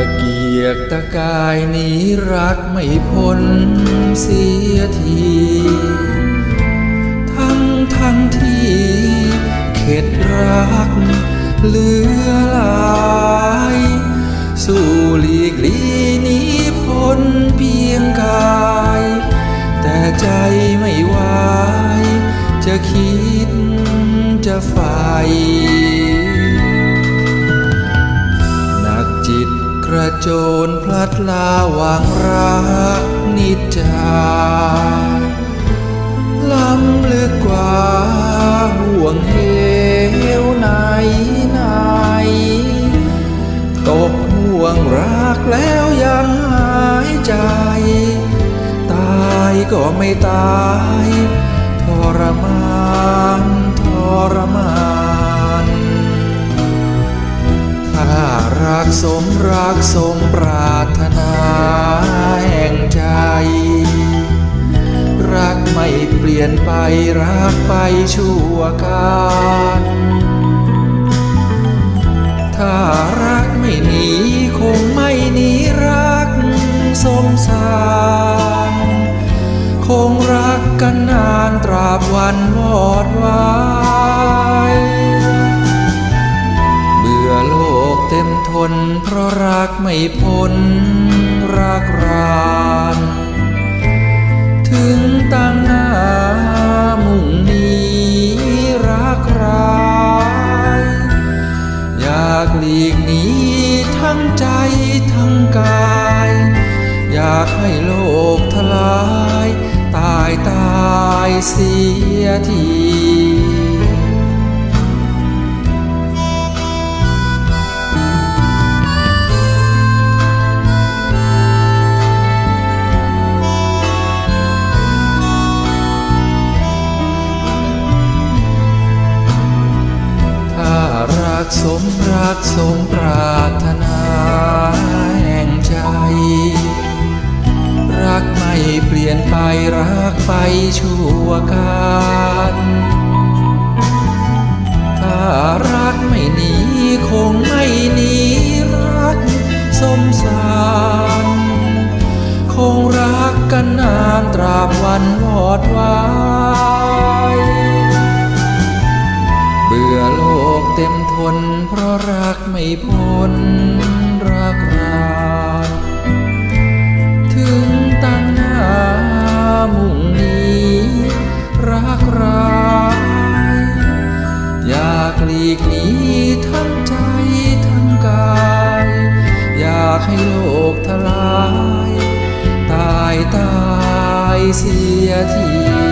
ะเกียกตะกายหนีรักไม่พ้นเสียที ทั้งทั้งที่เข็ดรักเหลือหลาย สู้หลีกลีนี้พ้นเพียงกาย แต่ใจไม่ไหวจะคิดจะใฝ่ กระโจนพลัดลาวางรักนิจจาล้ำลึกกว่าห่วงเหวไหนไหนตกห่วงรักแล้วยังหายใจ ตายก็ไม่ตาย ทรมานทรมาน รักสมปรารถนาแห่งใจ รักไม่เปลี่ยนไปรักไปชั่วการถ้ารักไม่หนีคงไม่หนีรักสงสารคงรักกันนานตราบวันวอดวาย นเพราะรักไม่พ้นรักรานถึงตั้งหน้ามุ่งหนีรักรายอยากหลีกหนีทั้งใจทั้งกาย อยากให้โลกทลาย ตายตายเสียที กสมรักสมปรารถนาแห่งใจ รักไม่เปลี่ยนไปรักไปชั่วการถ้ารักไม่หนีคงไม่หนีรักสมสารคงรักกันนานตราบวันวอดวาย พ้นรักราถึงตั้งหน้ามุ่งหนีรักรายอยากหลีกหนีทั้งใจทั้งกาย อยากให้โลกทลาย ตายตายเสียที